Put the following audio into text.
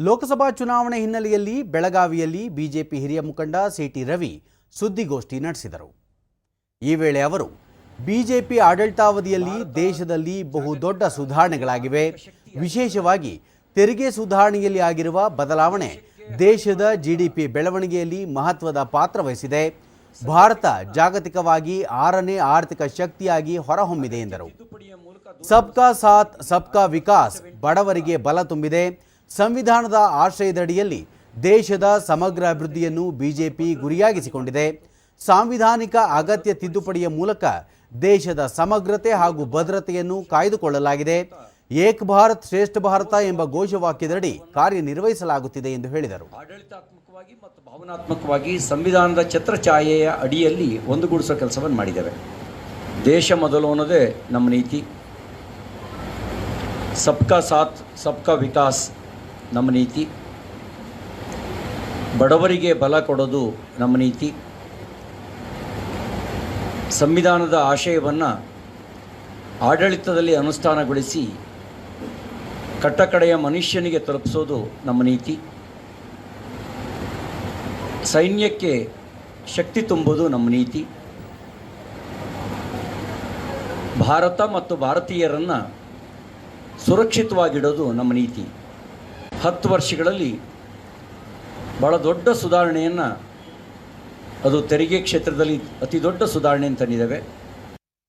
ಲೋಕಸಭಾ ಚುನಾವಣೆ ಹಿನ್ನೆಲೆಯಲ್ಲಿ ಬೆಳಗಾವಿಯಲ್ಲಿ ಬಿಜೆಪಿ ಹಿರಿಯ ಮುಖಂಡ ಸಿಟಿ ರವಿ ಸುದ್ದಿಗೋಷ್ಠಿ ನಡೆಸಿದರು. ಈ ವೇಳೆ ಅವರು, ಬಿಜೆಪಿ ಆಡಳಿತಾವಧಿಯಲ್ಲಿ ದೇಶದಲ್ಲಿ ಬಹುದೊಡ್ಡ ಸುಧಾರಣೆಗಳಾಗಿವೆ. ವಿಶೇಷವಾಗಿ ತೆರಿಗೆ ಸುಧಾರಣೆಯಲ್ಲಿ ಆಗಿರುವ ಬದಲಾವಣೆ ದೇಶದ ಜಿಡಿಪಿ ಬೆಳವಣಿಗೆಯಲ್ಲಿ ಮಹತ್ವದ ಪಾತ್ರ ವಹಿಸಿದೆ. ಭಾರತ ಜಾಗತಿಕವಾಗಿ ಆರನೇ ಆರ್ಥಿಕ ಶಕ್ತಿಯಾಗಿ ಹೊರಹೊಮ್ಮಿದೆ ಎಂದರು. ಸಬ್ಕಾ ಸಾಥ್, ಸಬ್ಕಾ ವಿಕಾಸ್ ಬಡವರಿಗೆ ಬಲ ತುಂಬಿದೆ. ಸಂವಿಧಾನದ ಆಶ್ರಯದಡಿಯಲ್ಲಿ ದೇಶದ ಸಮಗ್ರ ಅಭಿವೃದ್ಧಿಯನ್ನು ಬಿಜೆಪಿ ಗುರಿಯಾಗಿಸಿಕೊಂಡಿದೆ. ಸಾಂವಿಧಾನಿಕ ಅಗತ್ಯ ತಿದ್ದುಪಡಿಯ ಮೂಲಕ ದೇಶದ ಸಮಗ್ರತೆ ಹಾಗೂ ಭದ್ರತೆಯನ್ನು ಕಾಯ್ದುಕೊಳ್ಳಲಾಗಿದೆ. ಏಕ್ ಭಾರತ್ ಶ್ರೇಷ್ಠ ಭಾರತ ಎಂಬ ಘೋಷವಾಕ್ಯದಡಿ ಕಾರ್ಯನಿರ್ವಹಿಸಲಾಗುತ್ತಿದೆ ಎಂದು ಹೇಳಿದರು. ಆಡಳಿತಾತ್ಮಕವಾಗಿ ಮತ್ತು ಭಾವನಾತ್ಮಕವಾಗಿ ಸಂವಿಧಾನದ ಛತ್ರಛಾಯೆಯ ಅಡಿಯಲ್ಲಿ ಒಂದುಗೂಡಿಸುವ ಕೆಲಸವನ್ನು ಮಾಡಿದ್ದೇವೆ ದೇಶ ಮೊದಲು ಅನ್ನೋದೇ ನಮ್ಮ ನೀತಿ. ಸಬ್ಕಾ ಸಾಥ್, ಸಬ್ಕಾ ವಿಕಾಸ್ ನಮ್ಮ ನೀತಿ. ಬಡವರಿಗೆ ಬಲ ಕೊಡೋದು ನಮ್ಮ ನೀತಿ. ಸಂವಿಧಾನದ ಆಶಯವನ್ನು ಆಡಳಿತದಲ್ಲಿ ಅನುಷ್ಠಾನಗೊಳಿಸಿ ಕಟ್ಟಕಡೆಯ ಮನುಷ್ಯನಿಗೆ ತಲುಪಿಸೋದು ನಮ್ಮ ನೀತಿ. ಸೈನ್ಯಕ್ಕೆ ಶಕ್ತಿ ತುಂಬೋದು ನಮ್ಮ ನೀತಿ. ಭಾರತ ಮತ್ತು ಭಾರತೀಯರನ್ನು ಸುರಕ್ಷಿತವಾಗಿಡೋದು ನಮ್ಮ ನೀತಿ. ಹತ್ತು ವರ್ಷಗಳಲ್ಲಿ ಭಾಳ ದೊಡ್ಡ ಸುಧಾರಣೆಯನ್ನು ಅದು ತೆರಿಗೆ ಕ್ಷೇತ್ರದಲ್ಲಿ ಅತಿ ದೊಡ್ಡ ಸುಧಾರಣೆಯನ್ನು ತಂದಿದ್ದೇವೆ.